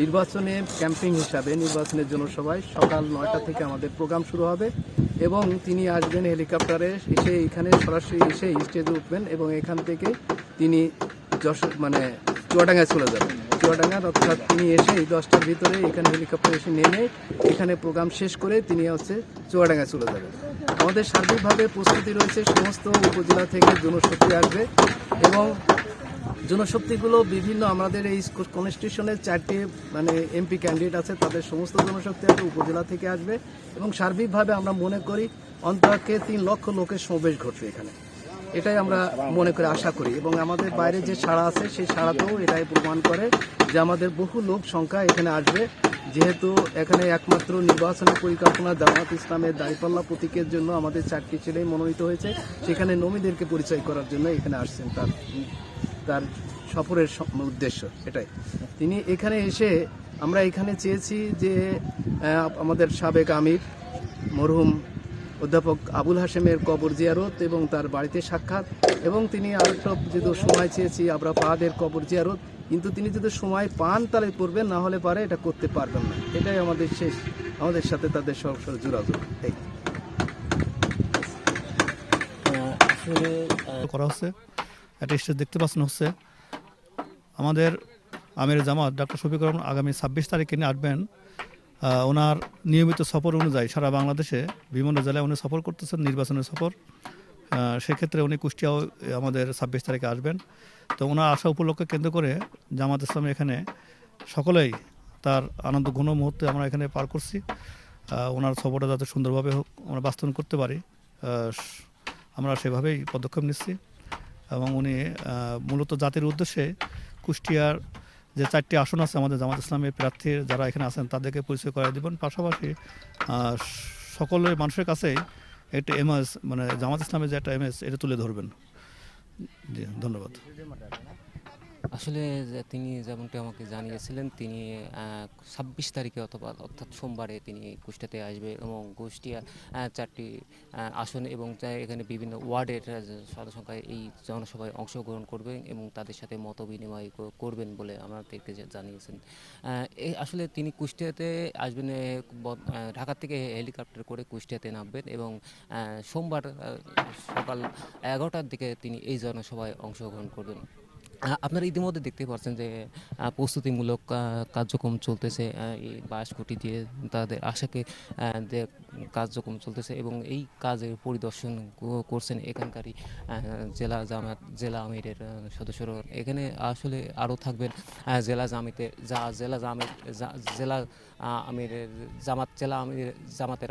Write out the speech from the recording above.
নির্বাচনে ক্যাম্পিং হিসাবে নির্বাচনের জন্য সবাই সকাল নয়টা থেকে আমাদের প্রোগ্রাম শুরু হবে এবং তিনি আসবেন হেলিকপ্টারে এসে এখানে সরাসরি এসে স্টেজে উঠবেন এবং এখান থেকে তিনি যশোর মানে চুয়াডাঙ্গায় চলে যাবেন। চুয়াডাঙ্গা অর্থাৎ তিনি এসে এই দশটার ভিতরে এখানে হেলিকপ্টার এসে নেমে এখানে প্রোগ্রাম শেষ করে তিনি হচ্ছে চুয়াডাঙ্গায় চলে যাবেন। আমাদের সার্বিকভাবে প্রস্তুতি রয়েছে, সমস্ত উপজেলা থেকে জনশক্তি আসবে এবং জনশক্তিগুলো বিভিন্ন আমাদের এই কনস্টিটিউশনের চারটি মানে এমপি ক্যান্ডিডেট আছে, তাদের সমস্ত জনশক্তি আসবে উপজেলা থেকে আসবে এবং সার্বিকভাবে আমরা মনে করি অন্তকে তিন লক্ষ লোকের সমাবেশ ঘটবে এখানে। এটাই আমরা মনে করে আশা করি এবং আমাদের বাইরে যে ছাড়া আছে, সেই ছাড়াতেও এটাই প্রমাণ করে যে আমাদের বহু লোক সংখ্যা এখানে আসবে। যেহেতু এখানে একমাত্র নির্বাচনী পরিকল্পনা জামাত ইসলামের দাঁড়িপাল্লা প্রতীকের জন্য আমাদের চারটি ছেলেই মনোনীত হয়েছে, সেখানে নবীদেরকে পরিচয় করার জন্য এখানে আসছেন তার তার সফরের উদ্দেশ্য এটাই। তিনি এখানে এসে আমরা এখানে চেয়েছি যে আমাদের সাবেক আমির মরহুম অধ্যাপক আবুল হাশেমের কবর জিয়ারত এবং তার বাড়িতে সাক্ষাৎ এবং তিনি আরেকটা যদি সময় চেয়েছি আমরা ফাহাদের কবর জিয়ারত কিন্তু তিনি যদি সময় পান তাহলে করবেন না হলে পারে এটা করতে পারবেন না। এটাই আমাদের শেষ আমাদের সাথে তাদের সরাসরি যোগাযোগ। এই। আসলে করা হচ্ছে। একটা স্টেজ দেখতে পাচ্ছেন হচ্ছে। আমাদের আমির জামাত ডক্টর শফিকুর রহমান আগামী ছাব্বিশ তারিখে নিয়ে আসবেন। ওনার নিয়মিত সফর অনুযায়ী সারা বাংলাদেশে বিভিন্ন জেলায় উনি সফর করতেছেন, নির্বাচনের সফর। সেক্ষেত্রে উনি কুষ্টিয়াও আমাদের ছাব্বিশ তারিখে আসবেন। তো ওনার আসা উপলক্ষে কেন্দ্র করে জামাত ইসলামে এখানে সকলেই তার আনন্দ ঘন মুহূর্তে আমরা এখানে পার করছি। ওনার সফরটা যাতে সুন্দরভাবে হোক, আমরা বাস্তবায়ন করতে পারি। আমরা সেভাবেই পদক্ষেপ নিচ্ছি। এবং উনি মূলত জাতির উদ্দেশ্যে কুষ্টিয়ার যে চারটি আসন আছে আমাদের জামাত ইসলামের প্রার্থী যারা এখানে আছেন তাদেরকে পরিচয় করাই দেবেন। পাশাপাশি সকলের মানুষের কাছে একটা এমএস মানে জামাত ইসলামের যে একটা এমএস, এটা তুলে ধরবেন। জি, ধন্যবাদ। আসলে তিনি যেমনটি আমাকে জানিয়েছিলেন, তিনি ছাব্বিশ তারিখে অথবা অর্থাৎ সোমবারে তিনি কুষ্টিয়াতে আসবে এবং কুষ্টিয়া চারটি আসন এবং এখানে বিভিন্ন ওয়ার্ডের জনসংখ্যায় এই জনসভায় অংশগ্রহণ করবেন এবং তাদের সাথে মত বিনিময় করবেন বলে আমাদেরকে জানিয়েছেন। আসলে তিনি কুষ্টিয়াতে আসবেন ঢাকা থেকে হেলিকপ্টার করে কুষ্টিয়াতে নামবেন এবং সোমবার সকাল এগারোটার দিকে তিনি এই জনসভায় অংশগ্রহণ করবেন। আপনারা ইতিমধ্যে দেখতে পাচ্ছেন যে প্রস্তুতিমূলক কার্যক্রম চলতেছে এই বাস কোটি দিয়ে তাদের আশাকে কার্যক্রম চলতেছে এবং এই কাজের পরিদর্শন করছেন এখানকারই জেলা জামাত জেলা আমিরের সদস্যরা। এখানে আসলে আরও থাকবেন জেলা জামিতে যা জেলা জামির, জা- জেলা আমিরের, জামাত, জেলা আমির, জামাতের